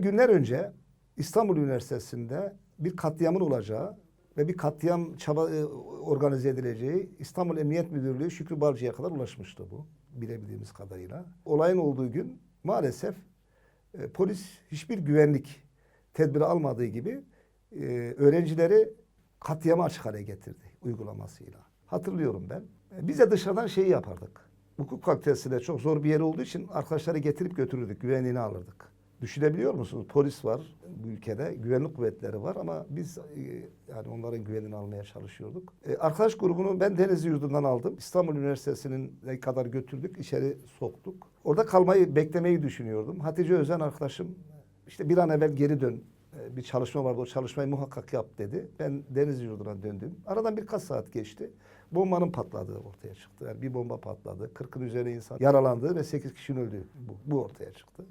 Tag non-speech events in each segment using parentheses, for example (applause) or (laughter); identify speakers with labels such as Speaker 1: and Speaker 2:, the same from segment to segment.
Speaker 1: Günler önce İstanbul Üniversitesi'nde bir katliamın olacağı ve bir katliam çaba e, organize edileceği İstanbul Emniyet Müdürlüğü Şükrü Balcı'ya kadar ulaşmıştı bu bilebildiğimiz kadarıyla. Olayın olduğu gün maalesef e, polis hiçbir güvenlik tedbiri almadığı gibi e, öğrencileri katliama açık hale getirdi uygulamasıyla. Hatırlıyorum ben. E, Biz de dışarıdan şeyi yapardık. Hukuk fakültesinde çok zor bir yer olduğu için arkadaşları getirip götürürdük, güvenliğini alırdık. Düşünebiliyor musunuz? Polis var bu ülkede, güvenlik kuvvetleri var ama biz e, yani onların güvenini almaya çalışıyorduk. E, arkadaş grubunu ben Denizli Yurdu'ndan aldım. İstanbul Üniversitesi'nin kadar götürdük, içeri soktuk. Orada kalmayı, beklemeyi düşünüyordum. Hatice Özen arkadaşım işte bir an evvel geri dön. E, Bir çalışma vardı, o çalışmayı muhakkak yap dedi. Ben Denizli Yurdu'na döndüm. Aradan birkaç saat geçti. Bombanın patladığı ortaya çıktı. Yani bir bomba patladı. 40'ın üzerine insan yaralandı ve 8 kişinin öldüğü bu, bu ortaya çıktı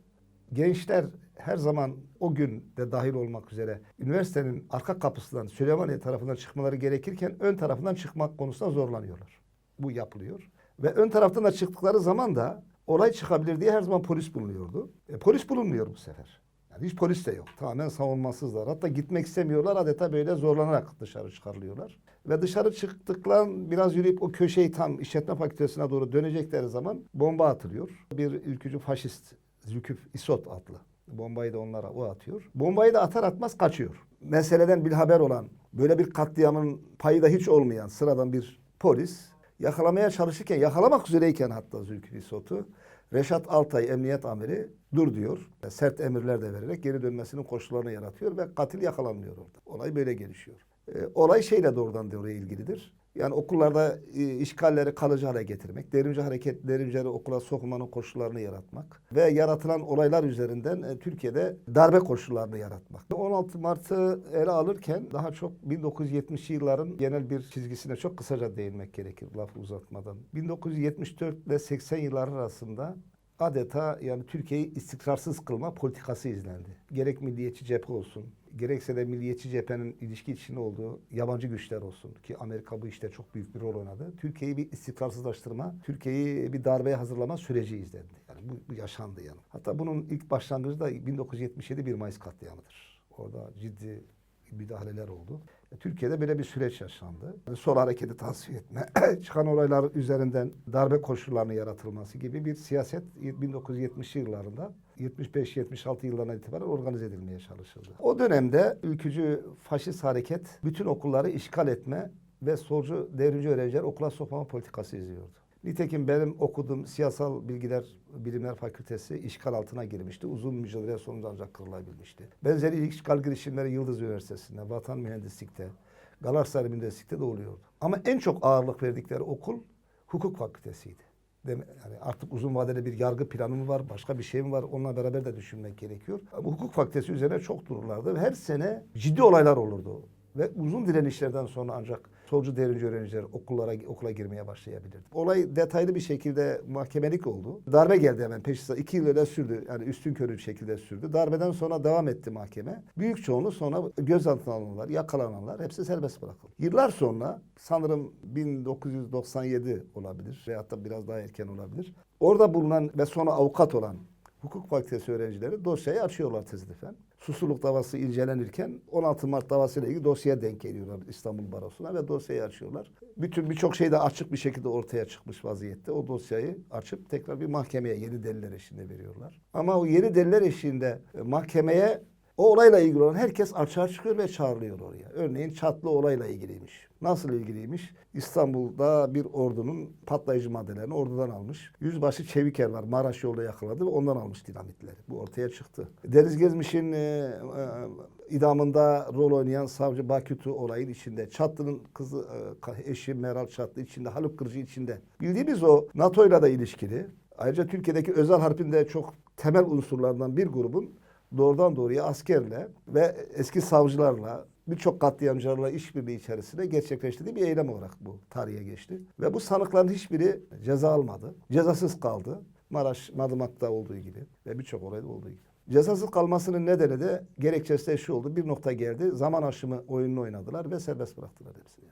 Speaker 1: gençler her zaman o gün de dahil olmak üzere üniversitenin arka kapısından Süleymaniye tarafından çıkmaları gerekirken ön tarafından çıkmak konusunda zorlanıyorlar. Bu yapılıyor. Ve ön taraftan da çıktıkları zaman da olay çıkabilir diye her zaman polis bulunuyordu. E, polis bulunmuyor bu sefer. Yani hiç polis de yok. Tamamen savunmasızlar. Hatta gitmek istemiyorlar. Adeta böyle zorlanarak dışarı çıkarılıyorlar. Ve dışarı çıktıklar biraz yürüyüp o köşeyi tam işletme fakültesine doğru dönecekleri zaman bomba atılıyor. Bir ülkücü faşist Zülküf İsot adlı. Bombayı da onlara o atıyor. Bombayı da atar atmaz kaçıyor. Meseleden bir haber olan, böyle bir katliamın payı da hiç olmayan sıradan bir polis yakalamaya çalışırken, yakalamak üzereyken hatta Zülküf İsot'u Reşat Altay emniyet amiri dur diyor. Sert emirler de vererek geri dönmesinin koşullarını yaratıyor ve katil yakalanmıyor orada. Olay böyle gelişiyor. E, olay şeyle doğrudan doğruya ilgilidir. Yani okullarda e, işgalleri kalıcı hale getirmek, devrimci hareket, devrimcileri okula sokmanın koşullarını yaratmak ve yaratılan olaylar üzerinden e, Türkiye'de darbe koşullarını yaratmak. 16 Mart'ı ele alırken daha çok 1970'li yılların genel bir çizgisine çok kısaca değinmek gerekir lafı uzatmadan. 1974 ile 80 yıllar arasında adeta yani Türkiye'yi istikrarsız kılma politikası izlendi. Gerek milliyetçi cephe olsun, gerekse de milliyetçi cephenin ilişki içinde olduğu yabancı güçler olsun ki Amerika bu işte çok büyük bir rol oynadı. Türkiye'yi bir istikrarsızlaştırma, Türkiye'yi bir darbeye hazırlama süreci izlendi. Yani bu, bu yaşandı yani. Hatta bunun ilk başlangıcı da 1977 1 Mayıs katliamıdır. Orada ciddi müdahaleler oldu. Türkiye'de böyle bir süreç yaşandı. Sol hareketi tasfiye etme, (clears throat) çıkan olaylar üzerinden darbe koşullarının yaratılması gibi bir siyaset 1970'li yıllarında 75-76 yıllarına itibaren organize edilmeye çalışıldı. O dönemde ülkücü faşist hareket bütün okulları işgal etme ve solcu devrimci öğrenciler okula sokmama politikası izliyordu. Nitekim benim okuduğum siyasal bilgiler bilimler fakültesi işgal altına girmişti. Uzun mücadele sonucu ancak kırılabilmişti. Benzeri işgal girişimleri Yıldız Üniversitesi'nde, Vatan Mühendislik'te, Galatasaray Mühendislik'te de oluyordu. Ama en çok ağırlık verdikleri okul hukuk fakültesiydi. Deme- Yani artık uzun vadeli bir yargı planı mı var, başka bir şey mi var onunla beraber de düşünmek gerekiyor. Ama hukuk fakültesi üzerine çok dururlardı her sene ciddi olaylar olurdu. Ve uzun direnişlerden sonra ancak solcu devrimci öğrenciler okullara okula girmeye başlayabilirdi. Olay detaylı bir şekilde mahkemelik oldu. Darbe geldi hemen peş sıra. iki yıl öyle sürdü. Yani üstün körü bir şekilde sürdü. Darbeden sonra devam etti mahkeme. Büyük çoğunluğu sonra gözaltına alınanlar, yakalananlar hepsi serbest bırakıldı. Yıllar sonra sanırım 1997 olabilir veyahut da biraz daha erken olabilir. Orada bulunan ve sonra avukat olan hukuk fakültesi öğrencileri dosyayı açıyorlar tesadüfen. Susurluk davası incelenirken 16 Mart davasıyla ilgili dosyaya denk geliyorlar İstanbul Barosu'na ve dosyayı açıyorlar. Bütün birçok şey de açık bir şekilde ortaya çıkmış vaziyette. O dosyayı açıp tekrar bir mahkemeye yeni deliller eşliğinde veriyorlar. Ama o yeni deliller eşliğinde mahkemeye o olayla ilgili olan herkes açığa çıkıyor ve çağrılıyor oraya. Örneğin Çatlı olayla ilgiliymiş. Nasıl ilgiliymiş? İstanbul'da bir ordunun patlayıcı maddelerini ordudan almış. Yüzbaşı Çeviker var. Maraş yolda yakaladı ve ondan almış dinamitleri. Bu ortaya çıktı. Deniz Gezmiş'in e, e, idamında rol oynayan savcı Bakütü olayın içinde. Çatlı'nın kızı e, eşi Meral Çatlı içinde. Haluk Kırcı içinde. Bildiğimiz o NATO'yla da ilişkili. Ayrıca Türkiye'deki özel harpinde çok temel unsurlardan bir grubun doğrudan doğruya askerle ve eski savcılarla birçok katliamcılarla işbirliği içerisinde gerçekleştirdiği bir eylem olarak bu tarihe geçti. Ve bu sanıkların hiçbiri ceza almadı. Cezasız kaldı. Maraş, Madımak'ta olduğu gibi ve birçok olayda olduğu gibi. Cezasız kalmasının nedeni de gerekçesi de şu oldu. Bir nokta geldi. Zaman aşımı oyununu oynadılar ve serbest bıraktılar hepsini.